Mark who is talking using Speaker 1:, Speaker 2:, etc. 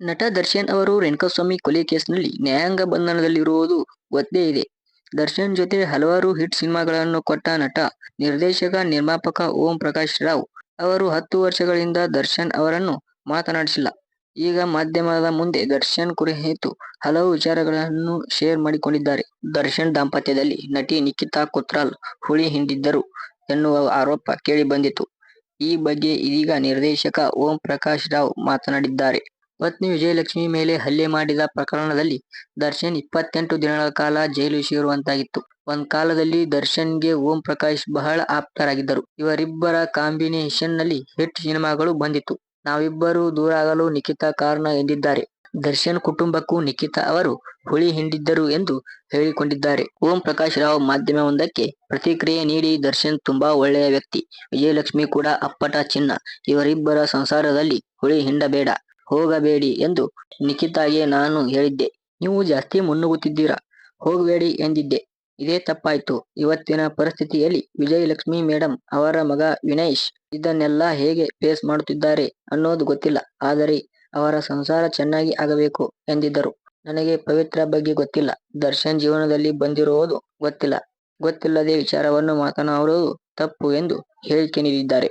Speaker 1: ನಟ ದರ್ಶನ್ ಅವರು ರೇಣುಕಾಸ್ವಾಮಿ ಕೊಲೆ ಕೇಸ್ನಲ್ಲಿ ನ್ಯಾಯಾಂಗ ಬಂಧನದಲ್ಲಿರುವುದು ಗೊತ್ತೇ ಇದೆ. ದರ್ಶನ್ ಜೊತೆ ಹಲವಾರು ಹಿಟ್ ಸಿನಿಮಾಗಳನ್ನು ಕೊಟ್ಟ ನಟ, ನಿರ್ದೇಶಕ, ನಿರ್ಮಾಪಕ ಓಂ ಪ್ರಕಾಶ್ ರಾವ್ ಅವರು ಹತ್ತು ವರ್ಷಗಳಿಂದ ದರ್ಶನ್ ಅವರನ್ನು ಮಾತನಾಡಿಸಿಲ್ಲ. ಈಗ ಮಾಧ್ಯಮದ ಮುಂದೆ ದರ್ಶನ್ ಕುರಿತು ಹಲವು ವಿಚಾರಗಳನ್ನು ಶೇರ್ ಮಾಡಿಕೊಂಡಿದ್ದಾರೆ. ದರ್ಶನ್ ದಾಂಪತ್ಯದಲ್ಲಿ ನಟಿ ನಿಖಿತಾ ಕೊತ್ರಾಲ್ ಹುಳಿ ಹಿಂಡಿದ್ದರು ಎನ್ನುವ ಆರೋಪ ಕೇಳಿಬಂದಿತ್ತು. ಈ ಬಗ್ಗೆ ಇದೀಗ ನಿರ್ದೇಶಕ ಓಂ ಪ್ರಕಾಶ್ ರಾವ್ ಮಾತನಾಡಿದ್ದಾರೆ. ಪತ್ನಿ ವಿಜಯಲಕ್ಷ್ಮಿ ಮೇಲೆ ಹಲ್ಲೆ ಮಾಡಿದ ಪ್ರಕರಣದಲ್ಲಿ ದರ್ಶನ್ ಇಪ್ಪತ್ತೆಂಟು ದಿನಗಳ ಕಾಲ ಜೈಲು ಸೇರುವಂತಾಗಿತ್ತು. ಒಂದ್ ಕಾಲದಲ್ಲಿ ದರ್ಶನ್ಗೆ ಓಂ ಪ್ರಕಾಶ್ ಬಹಳ ಆಪ್ತರಾಗಿದ್ದರು. ಇವರಿಬ್ಬರ ಕಾಂಬಿನೇಷನ್ನಲ್ಲಿ ಹಿಟ್ ಸಿನಿಮಾಗಳು ಬಂದಿತ್ತು. ನಾವಿಬ್ಬರು ದೂರ ಆಗಲು ನಿಖಿತಾ ಕಾರಣ ಎಂದಿದ್ದಾರೆ. ದರ್ಶನ್ ಕುಟುಂಬಕ್ಕೂ ನಿಖಿತಾ ಅವರು ಹುಳಿ ಹಿಂಡಿದ್ದರು ಎಂದು ಹೇಳಿಕೊಂಡಿದ್ದಾರೆ. ಓಂ ಪ್ರಕಾಶ್ ರಾವ್ ಮಾಧ್ಯಮವೊಂದಕ್ಕೆ ಪ್ರತಿಕ್ರಿಯೆ ನೀಡಿ, ದರ್ಶನ್ ತುಂಬಾ ಒಳ್ಳೆಯ ವ್ಯಕ್ತಿ. ವಿಜಯಲಕ್ಷ್ಮಿ ಕೂಡ ಅಪ್ಪಟ ಚಿನ್ನ. ಇವರಿಬ್ಬರ ಸಂಸಾರದಲ್ಲಿ ಹುಳಿ ಹಿಂಡಬೇಡ, ಹೋಗಬೇಡಿ ಎಂದು ನಿಖಿತಾಗೆ ನಾನು ಹೇಳಿದ್ದೆ. ನೀವು ಜಾಸ್ತಿ ಮುನ್ನುಗ್ಗುತ್ತಿದ್ದೀರಾ, ಹೋಗಬೇಡಿ ಎಂದಿದ್ದೆ. ಇದೇ ತಪ್ಪಾಯ್ತು. ಇವತ್ತಿನ ಪರಿಸ್ಥಿತಿಯಲ್ಲಿ ವಿಜಯಲಕ್ಷ್ಮಿ ಮೇಡಂ ಅವರ ಮಗ ವಿನಯ್ಶ್ ಇದನ್ನೆಲ್ಲ ಹೇಗೆ ಫೇಸ್ ಮಾಡುತ್ತಿದ್ದಾರೆ ಅನ್ನೋದು ಗೊತ್ತಿಲ್ಲ. ಆದರೆ ಅವರ ಸಂಸಾರ ಚೆನ್ನಾಗಿ ಆಗಬೇಕು ಎಂದಿದ್ದರು. ನನಗೆ ಪವಿತ್ರ ಬಗ್ಗೆ ಗೊತ್ತಿಲ್ಲ. ದರ್ಶನ್ ಜೀವನದಲ್ಲಿ ಬಂದಿರೋದು ಗೊತ್ತಿಲ್ಲ. ಗೊತ್ತಿಲ್ಲದೆ ವಿಚಾರವನ್ನು ಮಾತನಾಡುವುದು ತಪ್ಪು ಎಂದು ಹೇಳಿಕೆ ನೀಡಿದ್ದಾರೆ.